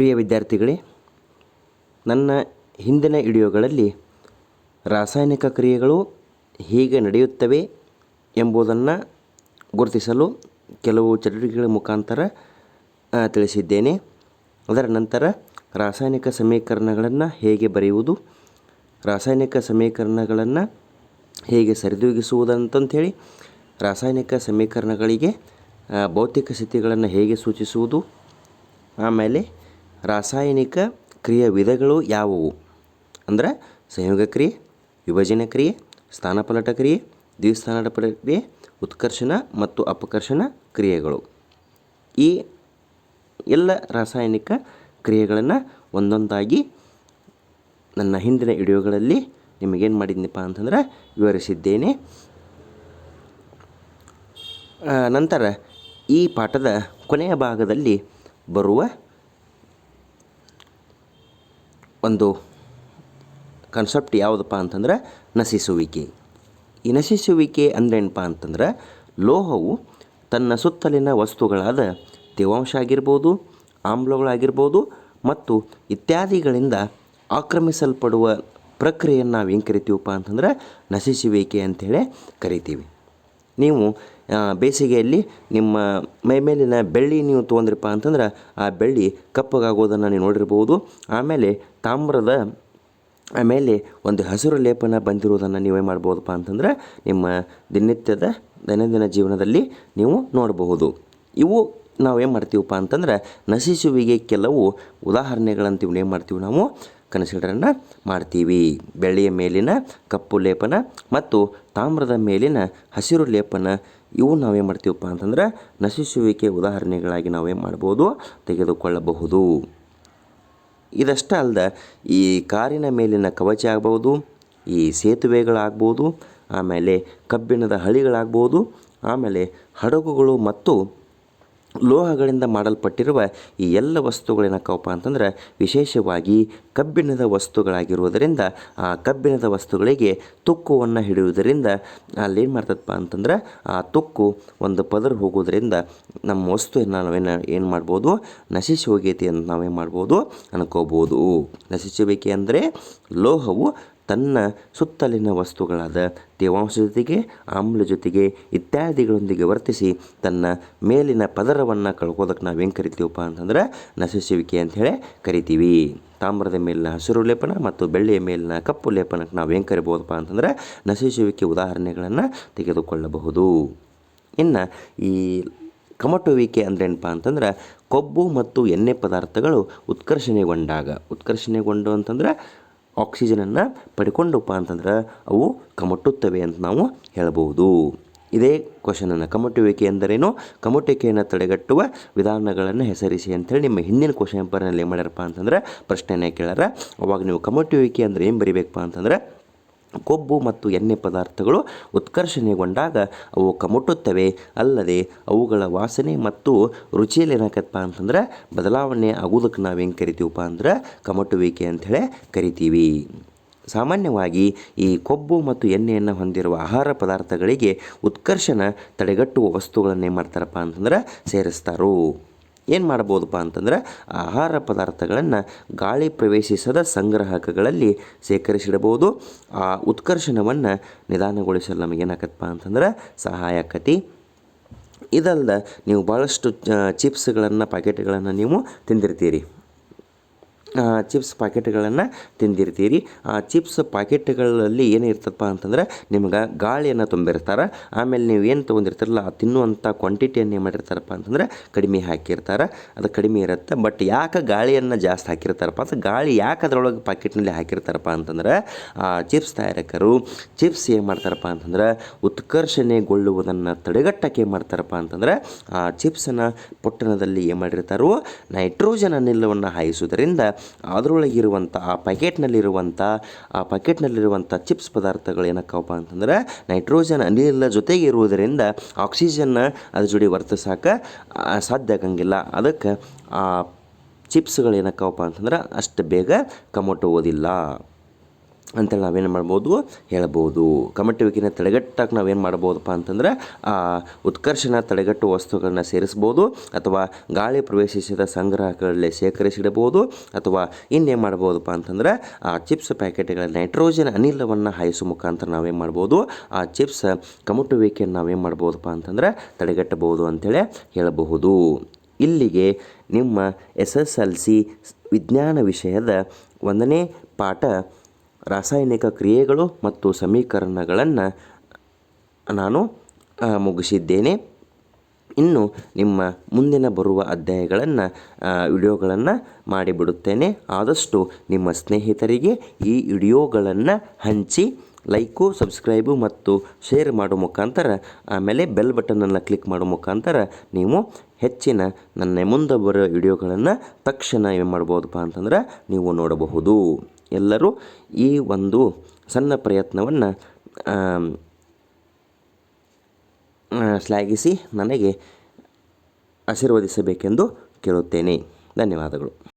ಪ್ರಿಯ ವಿದ್ಯಾರ್ಥಿಗಳೇ, ನನ್ನ ಹಿಂದಿನ ವಿಡಿಯೋಗಳಲ್ಲಿ ರಾಸಾಯನಿಕ ಕ್ರಿಯೆಗಳು ಹೇಗೆ ನಡೆಯುತ್ತವೆ ಎಂಬುದನ್ನು ಗುರುತಿಸಲು ಕೆಲವು ಚಟುವಟಿಕೆಗಳ ಮುಖಾಂತರ ತಿಳಿಸಿದ್ದೇನೆ. ಅದರ ನಂತರ ರಾಸಾಯನಿಕ ಸಮೀಕರಣಗಳನ್ನು ಹೇಗೆ ಬರೆಯುವುದು, ರಾಸಾಯನಿಕ ಸಮೀಕರಣಗಳನ್ನು ಹೇಗೆ ಸರಿದೂಗಿಸುವುದಂತಂಥೇಳಿ, ರಾಸಾಯನಿಕ ಸಮೀಕರಣಗಳಿಗೆ ಭೌತಿಕ ಸ್ಥಿತಿಗಳನ್ನು ಹೇಗೆ ಸೂಚಿಸುವುದು, ಆಮೇಲೆ ರಾಸಾಯನಿಕ ಕ್ರಿಯೆ ವಿಧಗಳು ಯಾವುವು? ಅಂದ್ರೆ ಸಂಯೋಗ ಕ್ರಿಯೆ, ವಿಭಜನೆ ಕ್ರಿಯೆ, ಸ್ಥಾನಪಲಟ ಕ್ರಿಯೆ ದ್ವಿಸ್ಥಾನಪಟ ಕ್ರಿಯೆ, ಉತ್ಕರ್ಷಣ ಮತ್ತು ಅಪಕರ್ಷಣ ಕ್ರಿಯೆಗಳು. ಈ ಎಲ್ಲ ರಾಸಾಯನಿಕ ಕ್ರಿಯೆಗಳನ್ನು ಒಂದೊಂದಾಗಿ ನನ್ನ ಹಿಂದಿನ ವಿಡಿಯೋಗಳಲ್ಲಿ ನಿಮಗೇನು ಮಾಡಿದ್ನಪ್ಪ ಅಂತಂದ್ರೆ ವಿವರಿಸಿದ್ದೇನೆ. ನಂತರ ಈ ಪಾಠದ ಕೊನೆಯ ಭಾಗದಲ್ಲಿ ಬರುವ ಒಂದು ಕನ್ಸೆಪ್ಟ್ ಯಾವುದಪ್ಪ ಅಂತಂದ್ರೆ ನಶಿಸುವಿಕೆ. ಈ ನಶಿಸುವಿಕೆ ಅಂದ್ರೇನಪ್ಪ ಅಂತಂದ್ರೆ ಲೋಹವು ತನ್ನ ಸುತ್ತಲಿನ ವಸ್ತುಗಳಾದ ತೇವಾಂಶ ಆಗಿರ್ಬೋದು, ಆಮ್ಲಗಳಾಗಿರ್ಬೋದು ಮತ್ತು ಇತ್ಯಾದಿಗಳಿಂದ ಆಕ್ರಮಿಸಲ್ಪಡುವ ಪ್ರಕ್ರಿಯೆಯನ್ನು ನಾವು ಏನು ಕರಿತೀವಪ್ಪ ಅಂತಂದ್ರೆ ನಶಿಸುವಿಕೆ ಅಂಥೇಳಿ ಕರಿತೀವಿ. ನೀವು ಬೇಸಿಗೆಯಲ್ಲಿ ನಿಮ್ಮ ಮೈ ಮೇಲಿನ ಬೆಳ್ಳಿ ನೀವು ತೊಗೊಂಡ್ರಪ್ಪ ಅಂತಂದ್ರೆ ಆ ಬೆಳ್ಳಿ ಕಪ್ಪಗಾಗೋದನ್ನು ನೀವು ನೋಡಿರ್ಬೋದು. ಆಮೇಲೆ ತಾಮ್ರದ ಆಮೇಲೆ ಒಂದು ಹಸಿರು ಲೇಪನ ಬಂದಿರೋದನ್ನು ನೀವೇ ಮಾಡ್ಬೋದಪ್ಪ ಅಂತಂದ್ರೆ ನಿಮ್ಮ ದಿನನಿತ್ಯದ ದೈನಂದಿನ ಜೀವನದಲ್ಲಿ ನೀವು ನೋಡಬಹುದು. ಇವು ನಾವು ಏನು ಮಾಡ್ತೀವಪ್ಪ ಅಂತಂದ್ರೆ ನಶಿಸುವಿಗೆ ಕೆಲವು ಉದಾಹರಣೆಗಳಂತ ಏನು ಮಾಡ್ತೀವಿ ನಾವು? ಕನ್ಸಿಡರನ್ನು ಮಾಡ್ತೀವಿ. ಬೆಳ್ಳಿಯ ಮೇಲಿನ ಕಪ್ಪು ಲೇಪನ ಮತ್ತು ತಾಮ್ರದ ಮೇಲಿನ ಹಸಿರು ಲೇಪನ, ಇವು ನಾವೇನು ಮಾಡ್ತೀವಪ್ಪ ಅಂತಂದ್ರೆ ನಶಿಸುವಿಕೆ ಉದಾಹರಣೆಗಳಾಗಿ ನಾವೇನು ಮಾಡ್ಬೋದು, ತೆಗೆದುಕೊಳ್ಳಬಹುದು. ಇದಷ್ಟೇ ಅಲ್ಲದೆ ಈ ಕಾರಿನ ಮೇಲಿನ ಕವಚ ಆಗ್ಬೋದು, ಈ ಸೇತುವೆಗಳಾಗ್ಬೋದು, ಆಮೇಲೆ ಕಬ್ಬಿಣದ ಹಳಿಗಳಾಗ್ಬೋದು, ಆಮೇಲೆ ಹಡಗುಗಳು ಮತ್ತು ಲೋಹಗಳಿಂದ ಮಾಡಲ್ಪಟ್ಟಿರುವ ಈ ಎಲ್ಲ ವಸ್ತುಗಳೇನಕ್ಕವಪ್ಪ ಅಂತಂದ್ರೆ ವಿಶೇಷವಾಗಿ ಕಬ್ಬಿಣದ ವಸ್ತುಗಳಾಗಿರುವುದರಿಂದ ಆ ಕಬ್ಬಿಣದ ವಸ್ತುಗಳಿಗೆ ತುಕ್ಕುವನ್ನು ಹಿಡಿಯುವುದರಿಂದ ಏನು ಮಾಡ್ತದಪ್ಪ ಅಂತಂದ್ರೆ ಆ ತುಕ್ಕು ಒಂದು ಪದರ ಹೋಗುವುದರಿಂದ ನಮ್ಮ ವಸ್ತುವನ್ನು ನಾವೇನು ಏನು ಮಾಡ್ಬೋದು? ನಶಿಸಿ ಹೋಗೈತಿ ಅಂತ ನಾವೇನು ಮಾಡ್ಬೋದು? ಅನ್ಕೋಬೋದು. ನಶಿಸಬೇಕೆ ಅಂದರೆ ಲೋಹವು ತನ್ನ ಸುತ್ತಲಿನ ವಸ್ತುಗಳಾದ ತೇವಾಂಶ ಜೊತೆಗೆ, ಆಮ್ಲ ಜೊತೆಗೆ ಇತ್ಯಾದಿಗಳೊಂದಿಗೆ ವರ್ತಿಸಿ ತನ್ನ ಮೇಲಿನ ಪದರವನ್ನು ಕಳ್ಕೋದಕ್ಕೆ ನಾವು ಏನು ಕರಿತೀವಪ್ಪ ಅಂತಂದ್ರೆ ನಶಿಸುವಿಕೆ ಅಂಥೇಳಿ ಕರಿತೀವಿ. ತಾಮ್ರದ ಮೇಲಿನ ಹಸಿರು ಲೇಪನ ಮತ್ತು ಬೆಳ್ಳಿಯ ಮೇಲಿನ ಕಪ್ಪು ಲೇಪನಕ್ಕೆ ನಾವು ಏನು ಕರಿಬೋದಪ್ಪ ಅಂತಂದ್ರೆ ನಶಿಸುವಿಕೆ ಉದಾಹರಣೆಗಳನ್ನು ತೆಗೆದುಕೊಳ್ಳಬಹುದು. ಇನ್ನು ಈ ಕಮಟುವಿಕೆ ಅಂದ್ರೇನಪ್ಪ ಅಂತಂದ್ರೆ ಕೊಬ್ಬು ಮತ್ತು ಎಣ್ಣೆ ಪದಾರ್ಥಗಳು ಉತ್ಕರ್ಷಣೆಗೊಂಡಾಗ, ಉತ್ಕರ್ಷಣೆಗೊಂಡು ಅಂತಂದ್ರೆ ಆಕ್ಸಿಜನನ್ನು ಪಡ್ಕೊಂಡಪ್ಪ ಅಂತಂದ್ರೆ ಅವು ಕಮಟುತ್ತವೆ ಅಂತ ನಾವು ಹೇಳ್ಬೋದು. ಇದೇ ಕ್ವಶನನ್ನು ಕಮಟುವಿಕೆ ಎಂದರೇನು? ಕಮಟುವಿಕೆಯನ್ನು ತಡೆಗಟ್ಟುವ ವಿಧಾನಗಳನ್ನು ಹೆಸರಿಸಿ ಅಂತೇಳಿ ನಿಮ್ಮ ಹಿಂದಿನ ಕ್ವಶನ್ ಪೇಪರ್ನಲ್ಲಿ ಏನು ಮಾಡ್ಯಾರಪ್ಪ ಅಂತಂದ್ರೆ ಪ್ರಶ್ನೆನೇ ಕೇಳ್ಯಾರ. ಅವಾಗ ನೀವು ಕಮಟುವಿಕೆ ಅಂದರೆ ಏನು ಬರಿಬೇಕಪ್ಪ ಅಂತಂದ್ರೆ ಕೊಬ್ಬು ಮತ್ತು ಎಣ್ಣೆ ಪದಾರ್ಥಗಳು ಉತ್ಕರ್ಷಣೆಗೊಂಡಾಗ ಅವು ಕಮಟುತ್ತವೆ. ಅಲ್ಲದೆ ಅವುಗಳ ವಾಸನೆ ಮತ್ತು ರುಚಿಯಲ್ಲಿ ಏನಾಕತ್ತಪ್ಪ ಅಂತಂದ್ರೆ ಬದಲಾವಣೆ ಆಗೋದಕ್ಕೆ ನಾವು ಹೆಂಗೆ ಕರಿತೀವಪ್ಪ ಅಂದ್ರೆ ಕಮಟುವಿಕೆ ಅಂಥೇಳಿ ಕರಿತೀವಿ. ಸಾಮಾನ್ಯವಾಗಿ ಈ ಕೊಬ್ಬು ಮತ್ತು ಎಣ್ಣೆಯನ್ನು ಹೊಂದಿರುವ ಆಹಾರ ಪದಾರ್ಥಗಳಿಗೆ ಉತ್ಕರ್ಷಣ ತಡೆಗಟ್ಟುವ ವಸ್ತುಗಳನ್ನು ಏನು ಮಾಡ್ತಾರಪ್ಪ ಅಂತಂದ್ರೆ ಸೇರಿಸ್ತಾರೋ. ಏನು ಮಾಡ್ಬೋದಪ್ಪ ಅಂತಂದ್ರೆ ಆಹಾರ ಪದಾರ್ಥಗಳನ್ನು ಗಾಳಿ ಪ್ರವೇಶಿಸದ ಸಂಗ್ರಹಕಗಳಲ್ಲಿ ಶೇಖರಿಸಿಡಬಹುದು. ಆ ಉತ್ಕರ್ಷಣವನ್ನು ನಿಧಾನಗೊಳಿಸಲು ನಮಗೇನಾಗತ್ತಪ್ಪ ಅಂತಂದ್ರೆ ಸಹಾಯ ಆಕತಿ ಇದಲ್ಲದೆ ನೀವು ಭಾಳಷ್ಟು ಚಿಪ್ಸ್ಗಳನ್ನು, ಪ್ಯಾಕೆಟ್ಗಳನ್ನು ನೀವು ತಿಂದಿರ್ತೀರಿ. ಚಿಪ್ಸ್ ಪ್ಯಾಕೆಟ್ಗಳನ್ನು ತಿಂದಿರ್ತೀರಿ. ಆ, ಚಿಪ್ಸ್ ಪ್ಯಾಕೆಟ್ಗಳಲ್ಲಿ ಏನಿರ್ತಪ್ಪ ಅಂತಂದ್ರೆ ನಿಮ್ಗೆ ಗಾಳಿಯನ್ನು ತುಂಬಿರ್ತಾರೆ, ಆಮೇಲೆ ನೀವು ಏನು ತೊಗೊಂಡಿರ್ತಾರಲ್ಲ ಆ ತಿನ್ನುವಂಥ ಕ್ವಾಂಟಿಟಿಯನ್ನು ಏನು ಮಾಡಿರ್ತಾರಪ್ಪ ಅಂತಂದ್ರೆ ಕಡಿಮೆ ಹಾಕಿರ್ತಾರೆ. ಅದು ಕಡಿಮೆ ಇರುತ್ತೆ. ಬಟ್ ಯಾಕೆ ಗಾಳಿಯನ್ನು ಜಾಸ್ತಿ ಹಾಕಿರ್ತಾರಪ್ಪ ಅಂತ ಗಾಳಿ ಯಾಕೆ ಅದರೊಳಗೆ ಪ್ಯಾಕೆಟ್ನಲ್ಲಿ ಹಾಕಿರ್ತಾರಪ್ಪ ಅಂತಂದ್ರೆ, ಆ, ಚಿಪ್ಸ್ ತಯಾರಕರು ಚಿಪ್ಸ್ ಏನು ಮಾಡ್ತಾರಪ್ಪ ಅಂತಂದ್ರೆ ಉತ್ಕರ್ಷಣೆಗೊಳ್ಳುವುದನ್ನು ತಡೆಗಟ್ಟಕ್ಕೆ ಏನು ಮಾಡ್ತಾರಪ್ಪ ಅಂತಂದ್ರೆ, ಆ ಚಿಪ್ಸನ್ನು ಪೊಟ್ಟಣದಲ್ಲಿ ಏನು ಮಾಡಿರ್ತಾರೋ, ನೈಟ್ರೋಜನ್ ಅನಿಲವನ್ನು ಹಾಯಿಸುವುದರಿಂದ ಅದರೊಳಗಿರುವಂಥ ಆ ಪ್ಯಾಕೆಟ್ನಲ್ಲಿರುವಂಥ ಆ ಪ್ಯಾಕೆಟ್ನಲ್ಲಿರುವಂಥ ಚಿಪ್ಸ್ ಪದಾರ್ಥಗಳು ಏನಕ್ಕಪ್ಪ ಅಂತಂದ್ರೆ ನೈಟ್ರೋಜನ್ ಅನಿಲ ಜೊತೆಗೆ ಇರುವುದರಿಂದ ಆಕ್ಸಿಜನ್ನ ಅದ್ರ ಜೋಡಿ ವರ್ತಿಸಕ್ಕೆ ಆ, ಸಾಧ್ಯ ಆಗಂಗಿಲ್ಲ. ಅದಕ್ಕೆ ಆ ಚಿಪ್ಸ್ಗಳು ಏನಕ್ಕವಪ್ಪ ಅಂತಂದ್ರೆ ಅಷ್ಟು ಬೇಗ ಕಮಟುವುದಿಲ್ಲ ಅಂತೇಳಿ ನಾವೇನು ಮಾಡ್ಬೋದು, ಹೇಳ್ಬೋದು. ಕಮಟುವಿಕೆನ ತಡೆಗಟ್ಟಕ್ಕೆ ನಾವೇನು ಮಾಡ್ಬೋದಪ್ಪ ಅಂತಂದ್ರೆ, ಆ ಉತ್ಕರ್ಷಣ ತಡೆಗಟ್ಟುವ ವಸ್ತುಗಳನ್ನ ಸೇರಿಸ್ಬೋದು, ಅಥವಾ ಗಾಳಿ ಪ್ರವೇಶಿಸಿದ ಸಂಗ್ರಹಗಳಲ್ಲಿ ಶೇಖರಿಸಿಡಬಹುದು, ಅಥವಾ ಇನ್ನೇನು ಮಾಡ್ಬೋದಪ್ಪ ಅಂತಂದ್ರೆ, ಆ ಚಿಪ್ಸ್ ಪ್ಯಾಕೆಟ್ಗಳ ನೈಟ್ರೋಜನ್ ಅನಿಲವನ್ನು ಹಾಯಿಸುವ ಮುಖಾಂತರ ನಾವೇನು ಮಾಡ್ಬೋದು, ಆ ಚಿಪ್ಸ್ ಕಮಟುವಿಕೆಯನ್ನು ನಾವೇನು ಮಾಡ್ಬೋದಪ್ಪ ಅಂತಂದ್ರೆ, ತಡೆಗಟ್ಟಬಹುದು ಅಂತೇಳಿ ಹೇಳಬಹುದು. ಇಲ್ಲಿಗೆ ನಿಮ್ಮ ಎಸ್ ಎಸ್ ಎಲ್ ಸಿ ವಿಜ್ಞಾನ ವಿಷಯದ ಒಂದನೇ ಪಾಠ ರಾಸಾಯನಿಕ ಕ್ರಿಯೆಗಳು ಮತ್ತು ಸಮೀಕರಣಗಳನ್ನು ನಾನು ಮುಗಿಸಿದ್ದೇನೆ. ಇನ್ನು ನಿಮ್ಮ ಮುಂದಿನ ಬರುವ ಅಧ್ಯಾಯಗಳನ್ನು ವಿಡಿಯೋಗಳನ್ನು ಮಾಡಿಬಿಡುತ್ತೇನೆ. ಆದಷ್ಟು ನಿಮ್ಮ ಸ್ನೇಹಿತರಿಗೆ ಈ ವಿಡಿಯೋಗಳನ್ನು ಹಂಚಿ, ಲೈಕು, ಸಬ್ಸ್ಕ್ರೈಬು ಮತ್ತು ಶೇರ್ ಮಾಡೋ ಮುಖಾಂತರ, ಆಮೇಲೆ ಬೆಲ್ ಬಟನನ್ನು ಕ್ಲಿಕ್ ಮಾಡೋ ಮುಖಾಂತರ ನೀವು ಹೆಚ್ಚಿನ ನನ್ನ ಮುಂದೆ ಬರೋ ವಿಡಿಯೋಗಳನ್ನು ತಕ್ಷಣ ಏನು ಮಾಡ್ಬೋದಪ್ಪ ಅಂತಂದ್ರೆ ನೀವು ನೋಡಬಹುದು. ಎಲ್ಲರೂ ಈ ಒಂದು ಸಣ್ಣ ಪ್ರಯತ್ನವನ್ನು ಶ್ಲಾಘಿಸಿ ನನಗೆ ಆಶೀರ್ವದಿಸಬೇಕೆಂದು ಕೇಳುತ್ತೇನೆ. ಧನ್ಯವಾದಗಳು.